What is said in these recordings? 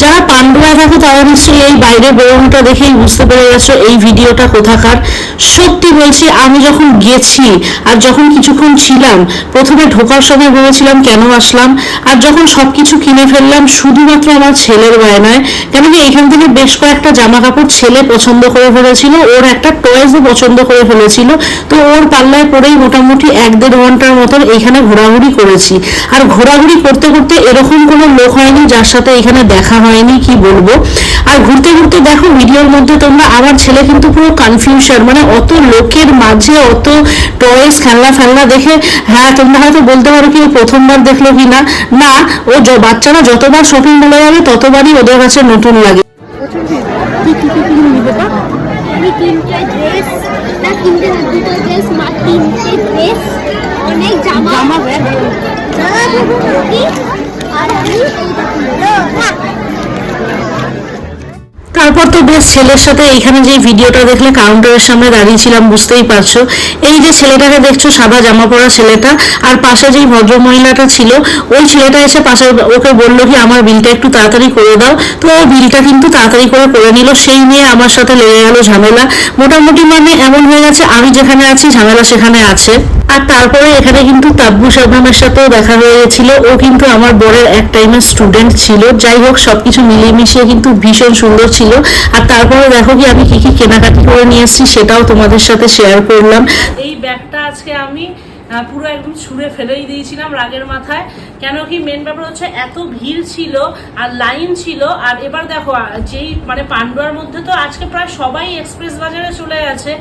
যারা পান্ডুয়া থাকো, তারা নিশ্চয়ই এই বাইরে বেরোনোটা দেখেই বুঝতে পেরে গেছো, এই ভিডিওটা কোথাকার। সত্যি বলছি, আমি যখন গেছি আর যখন কিছুক্ষণ ছিলাম, প্রথমে ঢোকার সময় ভেবেছিলাম কেন আসলাম, আর যখন সব কিছু কিনে ফেললাম, শুধুমাত্র আমার ছেলের বায়নায় কেন কি এখান থেকে বেশ কয়েকটা জামা কাপড় ছেলে পছন্দ করে ফেলেছিল, ওর একটা টয়েসও পছন্দ করে ফেলেছিল, তো ওর পাল্লায় পরেই মোটামুটি এক দেড় ঘণ্টার মতন এইখানে ঘোরাঘুরি করেছি। আর ঘোরাঘুরি করতে করতে এরকম কোনো লোক হয়নি যার সাথে এখানে দেখা হয়নি, কি বলব? আর ঘুরতে ঘুরতে দেখো, ভিডিওর মধ্যে তোমরা আমার ছেলে কিন্তু পুরো কনফিউশন মানে অত লোকের মাঝে অত টয়েস খেলনা ফেলনা দেখে হ্যাঁ তোমরা হয়তো বলতে পারো কি প্রথমবার দেখল কি না না ও বাচ্চারা যতবার শপিং মলে যাবে, ততবারই ওদের কাছে নতুন লাগে। জামা জামা? আর আমি তারপর তো বেশ ছেলের সাথে এইখানে যে ভিডিওটা দেখলে কাউন্টারের সামনে দাঁড়িয়েছিলাম বুঝতেই পারছ। এই যে ছেলেটাকে দেখছ, সাদা জামা পরা ছেলেটা, আর পাশে যেই ভদ্র মহিলাটা ছিল, ওই ছেলেটা এসে পাশে ওকে বলল কি, আমার বিলটা একটু তাড়াতাড়ি করে দাও। তো ও বিলটা কিন্তু তাড়াতাড়ি করে করে নিল। সেই নিয়ে আমার সাথে লেগে গেল ঝামেলা। মোটামুটি মানে এমন হয়ে গেছে, আমি যেখানে আছি, ঝামেলা সেখানে আছে। আর তারপরে এখানে কিন্তু তাব্বু সাবনামের সাথেও দেখা হয়ে গেছিল। ও কিন্তু আমার বরের এক টাইমের স্টুডেন্ট ছিল। যাই হোক, সবকিছু মিলিয়ে মিশিয়ে কিন্তু ভীষণ সুন্দর ছিল। আর তারপরে দেখো কি, আমি কি কি কেনাকাটি করে নিয়ে এসেছি সেটাও তোমাদের সাথে শেয়ার করলাম। এই ব্যাগটা আজকে আমি পুরো একদম ছুঁড়ে ফেলেই দিয়েছিলাম রাগের মাথায়। কেন কি মেন ব্যাপার হচ্ছে এত ভিড় ছিল আর লাইন ছিল, আর এবার দেখো যেই মানে পান্ডুয়ার মধ্যে তো আজকে প্রায় সবাই এক্সপ্রেস বাজারে চলে গেছে।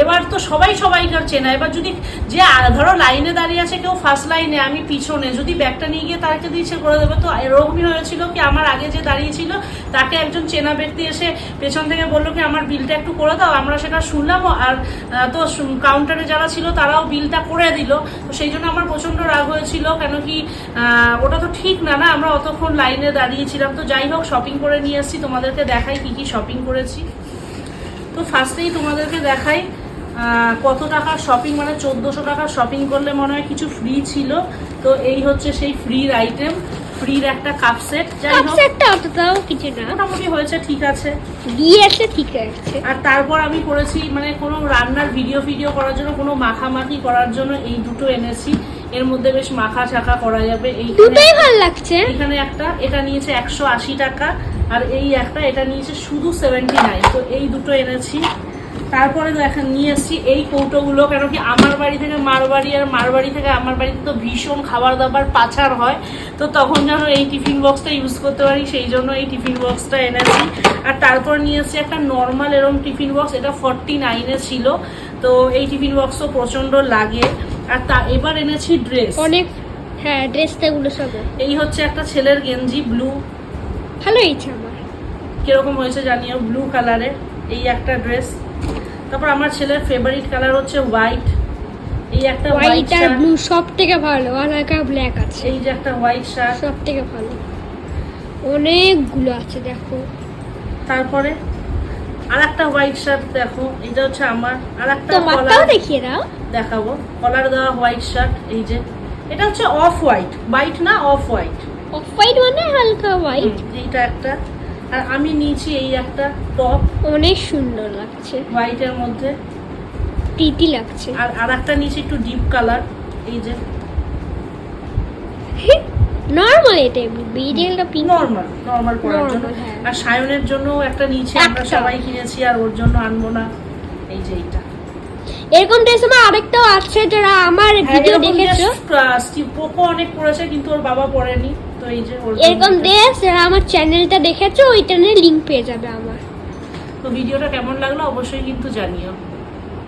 এবার তো সবাই সবাইকার চেনা। এবার যদি যে ধরো লাইনে দাঁড়িয়ে আছে কেউ ফার্স্ট লাইনে আমি পিছনে, যদি ব্যাগটা নিয়ে গিয়ে তাকে দিচ্ছে করে দেবে, তো এরকমই হয়েছিল কি আমার আগে যে দাঁড়িয়েছিল, তাকে একজন চেনা ব্যক্তি এসে পেছন থেকে বলল কি, আমার বিলটা একটু করে দাও, আমরা সেটা শুনলাম। আর তো কাউন্টারে যারা ছিল, তারাও বিলটা করে দিল। তো সেই জন্য আমার প্রচণ্ড রাগ হয়েছিল। কেন কি ওটা তো ঠিক না না? আমরা অতক্ষণ লাইনে দাঁড়িয়েছিলাম তো যাই হোক শপিং করে নিয়ে আসছি। তোমাদেরকে দেখাই কি কি শপিং করেছি। তো ফার্স্টেই তোমাদেরকে দেখাই কত টাকার শপিং মানে চোদ্দোশো টাকার শপিং করলে মনে হয় কিছু ফ্রি ছিল। তো এই হচ্ছে সেই ফ্রির আইটেম ফ্রির একটা কাপ সেট যাই হোক। আপসেটটা অতটাও কিছু না। মোটামুটি হয়েছে ঠিক আছে। দিয়েছে ঠিক আছে আর তারপর আমি করেছি মানে কোনো রান্নার ভিডিও ভিডিও করার জন্য কোনো মাখামাখি করার জন্য এই দুটো এনেছি। এর মধ্যে বেশ মাখা ছাকা করা যাবে। এই দুটোই ভালো লাগছে। এখানে একটা এটা নিয়েছে একশো আশি টাকা। আর এই একটা এটা নিয়েছে শুধু সেভেন্টি নাইন তো এই দুটো এনেছি। তারপরে দেখেন নিয়ে এসেছি এই কৌটোগুলো কেন কি আমার বাড়ি থেকে মার বাড়ি আর মার বাড়ি থেকে আমার বাড়িতে তো ভীষণ খাবার দাবার পাচার হয়। তো তখন যেন এই টিফিন বক্সটা ইউজ করতে পারি সেই জন্য এই টিফিন বক্সটা এনেছি। আর তারপর নিয়ে এসেছি একটা নর্মাল এরম টিফিন বক্স এটা ফর্টি নাইনে ছিল। তো এই টিফিন বক্সও প্রচণ্ড লাগে। আর তা এবার এনেছি ড্রেস অনেক হ্যাঁ ড্রেসটা গুলো সব। এই হচ্ছে একটা ছেলের গেঞ্জি ব্লু ভালো হয়েছে আমার। কীরকম হয়েছে জানিও ব্লু কালারের এই একটা ড্রেস তারপর আমার ছেলের ফেভারিট কালার হচ্ছে হোয়াইট এই একটা হোয়াইট আর ব্লু সব থেকে ভালো আর একটা ব্ল্যাক আছে। এই যে একটা হোয়াইট শার্ট সব থেকে ভালো। অনেকগুলো আছে দেখো। তারপরে আর একটা হোয়াইট শার্ট দেখো এটা হচ্ছে আমার আর একটা কলার দেখিয়ে দাও। দেখাবো। কলার দেওয়া হোয়াইট শার্ট এই যে। এটা হচ্ছে অফ হোয়াইট হোয়াইট না অফ হোয়াইট অফ হোয়াইট মানে হালকা হোয়াইট এইটা একটা। আর আমি নিয়েছি এই একটা টপ। অনেক সুন্দর লাগছে। হোয়াইটের মধ্যে। প্রীতি লাগছে। আর আর একটা নিয়েছি একটু ডিপ কালার এই যে। নর্মাল এটা পিঙ্ক নর্মাল নর্মাল পরার জন্য। হ্যাঁ। আর সায়নের জন্য একটা নিচে আমরা সবাই কিনেছি আর ওর জন্য আনব না। এই যে এইটা। এরকম ড্রেস আমার আরেকটাও আছে যারা আমার হ্যাঁ, ভিডিও দেখেছ। পোকো অনেক পড়েছে কিন্তু ওর বাবা পড়েনি এরকম দেশ যারা আমার চ্যানেলটা দেখেছ ওইটা নিয়ে লিঙ্ক পেয়ে যাবে আমার। তো ভিডিওটা কেমন লাগল? অবশ্যই কিন্তু জানিও।